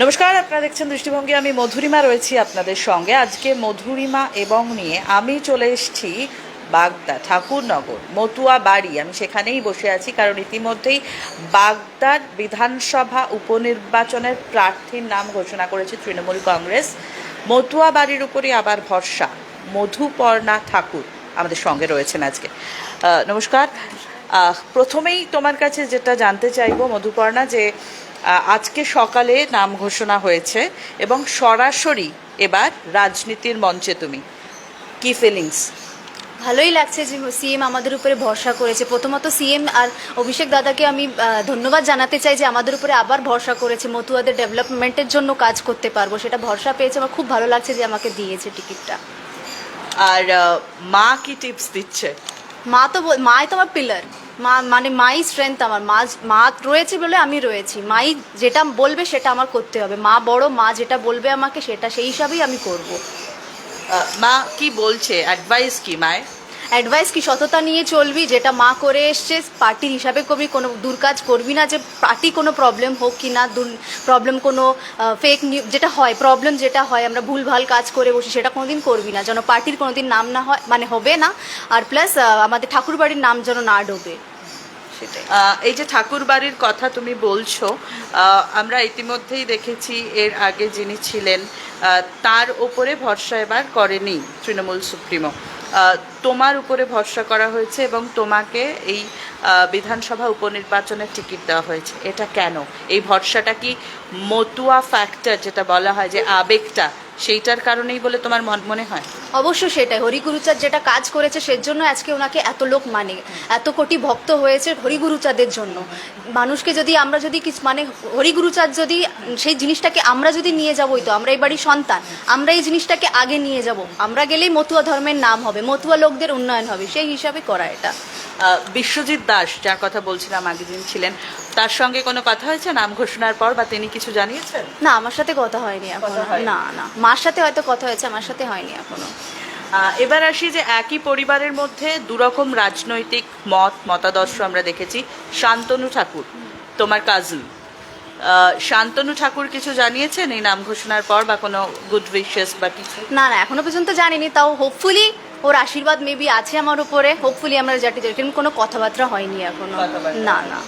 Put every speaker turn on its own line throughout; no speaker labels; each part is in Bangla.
নমস্কার, আপনারা দেখছেন দৃষ্টিভঙ্গি। আমি মধুরিমা রয়েছি আপনাদের সঙ্গে। আজকে মধুরিমা এবং নিয়ে আমি চলে এসেছি বাগদা ঠাকুরনগর, মতুয়া বাড়ি। আমি সেখানেই বসে আছি কারণ ইতিমধ্যেই বাগদার বিধানসভা উপনির্বাচনের প্রার্থীর নাম ঘোষণা করেছে তৃণমূল কংগ্রেস। মতুয়া বাড়ির উপরই আবার ভরসা। মধুপর্ণা ঠাকুর আমাদের সঙ্গে রয়েছেন আজকে। নমস্কার। প্রথমেই তোমার কাছে যেটা জানতে চাইব মধুপর্ণা যে আজকে সকালে নাম ঘোষণা হয়েছে এবং সরাসরি এবার রাজনীতির মঞ্চে তুমি। কি ফিলিংস
ভালোই লাগছে যে সিএম আমাদের উপরে ভরসা করেছে। প্রথমত সিএম আর অভিষেক দাদাকে আমি ধন্যবাদ জানাতে চাই যে আমাদের উপরে আবার ভরসা করেছে। মতুয়াদের ডেভেলপমেন্টের জন্য কাজ করতে পারব। সেটা ভরসা পেয়েছে। আমার খুব ভালো লাগছে যে আমাকে দিয়েছে টিকিটটা।
আর মা কি টিপস দিচ্ছে?
মা তো মাই তো আমার পিলার মা মানে মাই স্ট্রেংথ আমার, মা মা রয়েছে বলে আমি রয়েছি। মাই যেটা বলবে সেটা আমার করতে হবে। মা বড়, মা যেটা বলবে আমাকে সেটা, সেই হিসাবেই আমি করব।
মা কি বলছে? অ্যাডভাইস কি, মায়ের?
অ্যাডভাইস কি সততা নিয়ে চলবি? যেটা মা করে এসছে পার্টির হিসাবে করবি কোনো দূর কাজ করবি না যে পার্টি কোনো প্রবলেম হোক কি না প্রবলেম কোনো ফেক যেটা হয় প্রবলেম যেটা হয়, আমরা ভুলভাল কাজ করে বসি, সেটা কোনোদিন করবি না। যেন পার্টির কোনোদিন নাম না হয় মানে হবে না। আর প্লাস আমাদের ঠাকুরবাড়ির নাম যেন না ডোবে।
এই যে ঠাকুর বাড়ির কথা তুমি বলছো আমরা ইতিমধ্যেই দেখেছি এর আগে যিনি ছিলেন তার ওপরে ভরসা এবার করেনি তৃণমূল সুপ্রিমো। তোমার উপরে ভরসা করা হয়েছে এবং তোমাকে এই বিধানসভা উপনির্বাচনের টিকিট দেওয়া হয়েছে। এটা কেন? এই ভরসাটা কি মতুয়া ফ্যাক্টর যেটা বলা হয় যে আবেগটা সেইটার কারণেই বলে তোমার মন- হয়?
অবশ্য সেটাই। হরিগুরুচাঁদ যেটা কাজ করেছে সেজন্য আজকে ওনাকে এত লোক মানে এত কোটি ভক্ত হয়েছে হরিগুরুচাঁদের জন্য। মানুষকে যদি আমরা যদি কিছু মানে হরিগুরুচাঁদ যদি, সেই জিনিসটাকে আমরা যদি নিয়ে যাবোই তো আমরা এই বাড়ির সন্তান আমরা এই জিনিসটাকে আগে নিয়ে যাব। আমরা গেলেই মতুয়া ধর্মের নাম হবে, মতুয়া লোকদের উন্নয়ন হবে, সেই হিসাবে করা এটা।
বিশ্বজিৎ দাস যার কথা বলছিলাম আগে যিনি ছিলেন তার সঙ্গে কোনো কথা হয়েছে? নাম ঘোষণার পর বা তিনি কিছু জানিয়েছেন?
না আমার সাথে কথা হয়নি
এখনও।
না না। মার সাথে হয়তো কথা হয়েছে আমার সাথে হয়নি
এখনও। এবার আসি যে একই পরিবারের মধ্যে দুরকম রাজনৈতিক মত মতাদর্শ আমরা দেখেছি। শান্তনু ঠাকুর তোমার কাজিন শান্তনু ঠাকুর কিছু জানিয়েছেন এই নাম ঘোষণার পর বা কোনো গুড উইশেস বা কিছু?
না না এখনও পর্যন্ত জানিনি তাও হোপফুলি ওর আশীর্বাদ মেবি আছে আমার উপরে। হোপফুলি আমরা যাটি কিন্তু কোনো কথাবার্তা হয়নি
এখনও।
না না।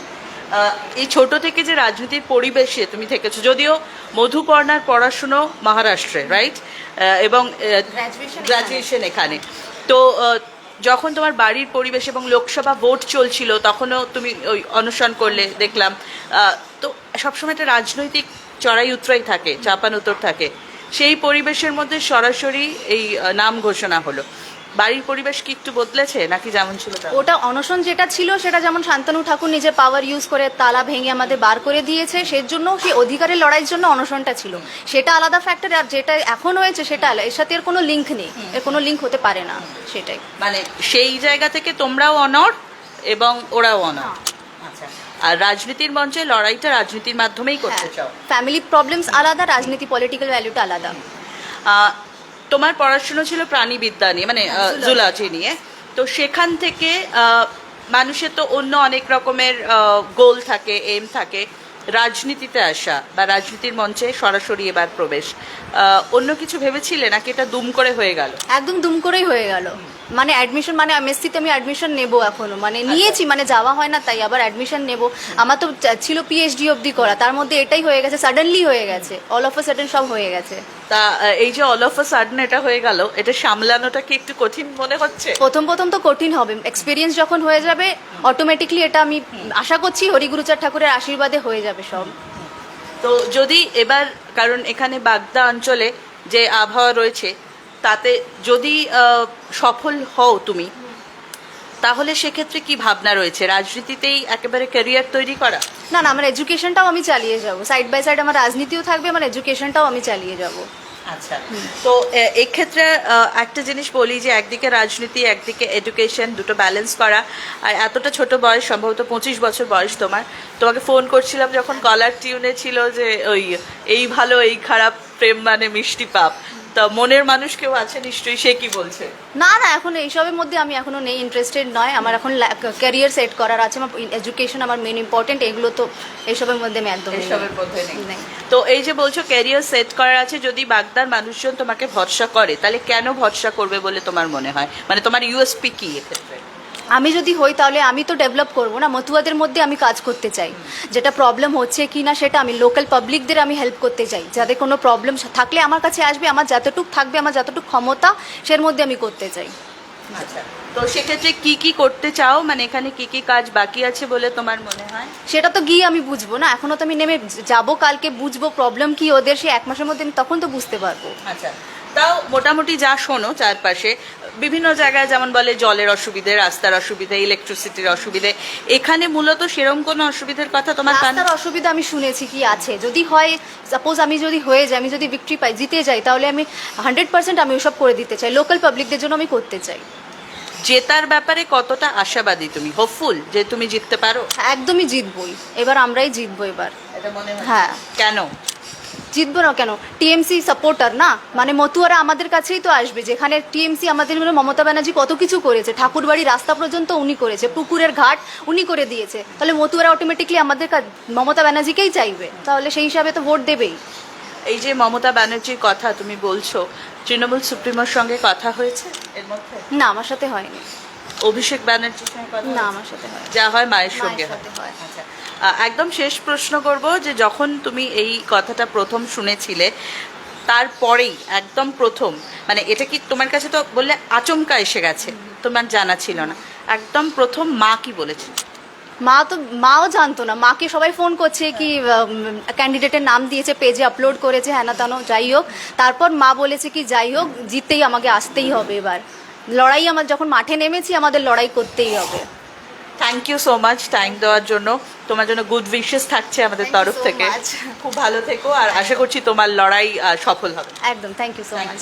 এই ছোট থেকে যে রাজনীতির পরিবেশে তুমি থেকেছো যদিও মধুপর্ণার পড়াশুনো মহারাষ্ট্রে রাইট এবং গ্রাজুয়েশন এখানে। তো যখন তোমার বাড়ির পরিবেশ এবং লোকসভা ভোট চলছিল তখনও তুমি ওই অনশন করলে দেখলাম। তো সবসময় একটা রাজনৈতিক চড়াই উতরাই থাকে চাপান উত্তর থাকে। সেই পরিবেশের মধ্যে সরাসরি এই নাম ঘোষণা হলো। বাড়ির পরিবেশ কি একটু বদলেছে নাকি যেমন ছিল
ওটা অনশন যেটা ছিল সেটা যেমন শান্তনু ঠাকুর নিজে পাওয়ার ইউজ করে তালা ভেঙে আমাদের বার করে দিয়েছে সেই জন্য সেই অধিকারের লড়াইয়ের জন্য অনশনটা ছিল। সেটা আলাদা ফ্যাক্টর আর যেটা এখন হয়েছে সেটা আলাদা। এর সাথে এর কোনো লিঙ্ক নেই এর কোনো লিঙ্ক হতে পারে না সেটাই।
মানে সেই জায়গা থেকে তোমরাও অনর এবং ওরাও অনর আচ্ছা আর রাজনীতির মঞ্চে লড়াইটা রাজনীতির মাধ্যমেই করতে চাও?
ফ্যামিলি প্রবলেমস আলাদা রাজনীতি পলিটিক্যাল ভ্যালুটা আলাদা।
তোমার পড়াশুনো ছিল প্রাণীবিদ্যা নিয়ে মানে জুলজি। নিয়ে। তো সেখান থেকে মানুষের তো অন্য অনেক রকমের গোল থাকে এম থাকে। রাজনীতিতে আসা বা রাজনীতির মঞ্চে সরাসরি এবার প্রবেশ। অন্য কিছু ভেবেছিলে নাকি এটা দুম করে হয়ে গেল?
একদম দুম করেই হয়ে গেল। মানে অ্যাডমিশন মানে এমএসসিতে আমি অ্যাডমিশন নেব এখনও। মানে নিয়েছি মানে যাওয়া হয় না তাই আবার অ্যাডমিশন নেব। আমার তো ছিল পিএইচডি অবধি করা তার মধ্যে এটাই হয়ে গেছে সাডেনলি হয়ে গেছে। অল অফ আ সাডেন সব হয়ে গেছে।
তা এই যে অল অফ আ সাডেন এটা হয়ে গেল এটা সামলানোটা কি একটু কঠিন মনে হচ্ছে?
প্রথম প্রথম তো কঠিন হবে। এক্সপিরিয়েন্স যখন হয়ে যাবে অটোমেটিকলি এটা আমি আশা করছি হরিগুরুচার ঠাকুরের আশীর্বাদে হয়ে যাবে সব।
তো যদি এবার কারণ এখানে বাগদা অঞ্চলে যে আবহাওয়া রয়েছে তাতে যদি সফল হও তুমি তাহলে সেক্ষেত্রে কি ভাবনা রয়েছে? রাজনীতিতেই একেবারে ক্যারিয়ার তৈরি করা?
না না আমার এডুকেশনটাও আমি চালিয়ে যাব। সাইড বাই সাইড আমার রাজনীতিও থাকবে আমার এডুকেশনটাও আমি চালিয়ে যাব।
আচ্ছা। তো এক্ষেত্রে একটা জিনিস বলি যে, একদিকে রাজনীতি, একদিকে এডুকেশন দুটো ব্যালেন্স করা। আর এতটা ছোট বয়স, সম্ভবত পঁচিশ বছর বয়স তোমার। তোমাকে ফোন করছিলাম যখন কলার টিউনে ছিল যে, ওই, এই ভালো, এই খারাপ, প্রেম মানে মিষ্টি পাপ। তা মনের মানুষ কেউ আছে নিশ্চয়ই সে কি বলছে?
না না এখন এইসবের মধ্যে আমি এখনও নেই ইন্টারেস্টেড নয়। আমার এখন ক্যারিয়ার সেট করার আছে আমার এডুকেশন আমার মেন ইম্পর্টেন্ট এগুলো তো এইসবের মধ্যে আমি একদম
এইসবের মধ্যে নেই। তো এই যে বলছো ক্যারিয়ার সেট করার আছে যদি বাগদার মানুষজন তোমাকে ভরসা করে তাহলে কেন ভরসা করবে বলে তোমার মনে হয়? মানে তোমার ইউএসপি কি এক্ষেত্রে?
আমি যদি হই তাহলে আমি তো ডেভেলপ করব না। মতুয়াদের মধ্যে আমি কাজ করতে চাই। যেটা প্রবলেম হচ্ছে কি না সেটা আমি লোকাল পাবলিকদের আমি হেল্প করতে চাই। যাদের কোনো প্রবলেম থাকলে আমার কাছে আসবে আমার যতটুক থাকবে আমার যতটুকু ক্ষমতা সের মধ্যে আমি করতে চাই।
আচ্ছা। তো সেক্ষেত্রে কি কি করতে চাও? মানে এখানে কি কি কাজ বাকি আছে বলে তোমার মনে হয়?
সেটা তো গিয়ে আমি বুঝব না। এখনও তো আমি নেমে যাব কালকে বুঝব প্রবলেম কি ওদের সে এক মাসের মধ্যে আমি তখন তো বুঝতে পারব।
আচ্ছা। তাও মোটামুটি যা শোনো চারপাশে বিভিন্ন জায়গায় যেমন বলে জলের অসুবিধে রাস্তার অসুবিধে ইলেকট্রিসিটির অসুবিধে এখানে মূলত সেরকম কোনো অসুবিধার কথা তোমার
রাস্তার অসুবিধা আমি শুনেছি কি আছে। যদি হয় সাপোজ আমি যদি হয়ে যাই আমি যদি ভিক্টরি পাই জিতে যাই তাহলে আমি হান্ড্রেড পার্সেন্ট আমি ওসব করে দিতে চাই। লোকাল পাবলিকদের জন্য আমি করতে চাই।
জেতার ব্যাপারে কতটা আশাবাদী তুমি? হোপফুল যে তুমি জিততে পারো?
একদমই জিতবই। এবার আমরাই জিতবো এবার।
হ্যাঁ। কেন?
জিতবো না কেন? টিএমসি সাপোর্টার না? মানে মতুয়ারা আমাদের কাছেই তো আসবে যেখানে টিএমসি আমাদের মমতা ব্যানার্জি কত কিছু করেছে। ঠাকুরবাড়ি রাস্তা পর্যন্ত উনি করেছে পুকুরের ঘাট উনি করে দিয়েছে। তাহলে মতুয়ারা অটোমেটিকলি আমাদের মমতা ব্যানার্জিকেই চাইবে। তাহলে সেই হিসাবে তো ভোট দেবেই।
এই যে মমতা ব্যানার্জির কথা তুমি বলছো তৃণমূল সুপ্রিমোর সঙ্গে কথা হয়েছে? এর মধ্যে?
না আমার সাথে হয়নি।
অভিষেক ব্যানার্জির সঙ্গে কথা
না আমার সাথে হয়।
যা হয় মায়ের সঙ্গে হয়। আচ্ছা। একদম শেষ প্রশ্ন করব যে যখন তুমি এই কথাটা প্রথম শুনেছিলে তারপরেই একদম প্রথম মানে এটা কি তোমার কাছে তো বললে আচমকা এসে গেছে তোমার জানা ছিল না। একদম প্রথম মা কি বলেছে?
মা তো মাও জানতো না। মাকে সবাই ফোন করছে কি ক্যান্ডিডেটের নাম দিয়েছে পেজে আপলোড করেছে হ্যাঁ না তেন যাই হোক। তারপর মা বলেছে কি যাই হোক জিততেই আমাকে আসতেই হবে এবার। লড়াই আমার যখন মাঠে নেমেছি আমাদের লড়াই করতেই হবে।
Thank you so much time দেওয়ার জন্য। তোমার জন্য গুড উইশেস থাকছে আমাদের তরফ থেকে। খুব ভালো থেকো আর আশা করছি তোমার লড়াই সফল হবে।
একদম থ্যাংক ইউ সো মাচ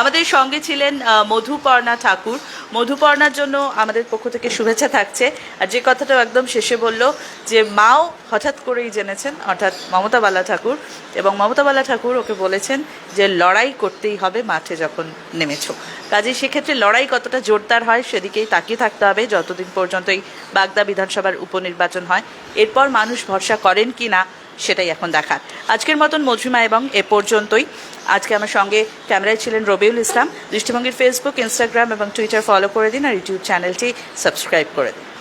আমাদের সঙ্গে ছিলেন মধুপর্ণা ঠাকুর। মধুপর্ণার জন্য আমাদের পক্ষ থেকে শুভেচ্ছা থাকছে। আর যে কথাটা একদম শেষে বলল যে মাও হঠাৎ করেই জেনেছেন, অর্থাৎ মমতা বালা ঠাকুর। এবং মমতা বালা ঠাকুর ওকে বলেছেন যে লড়াই করতেই হবে, মাঠে যখন নেমেছো। কাজেই সেক্ষেত্রে লড়াই কতটা জোরদার হয় সেদিকেই তাকিয়ে থাকতে হবে। যতদিন পর্যন্ত এই বাগদা বিধানসভার উপনির্বাচন হয়, এরপর মানুষ ভরসা করেন কি না সেটাই এখন দেখার। আজকের মতন মজুমা এবং এ পর্যন্তই। আজকে আমার সঙ্গে ক্যামেরায় ছিলেন রবিউল ইসলাম। দৃষ্টিভঙ্গির ফেসবুক ইনস্টাগ্রাম এবং টুইটার ফলো করে দিন আর ইউটিউব চ্যানেলটি সাবস্ক্রাইব করে দিন।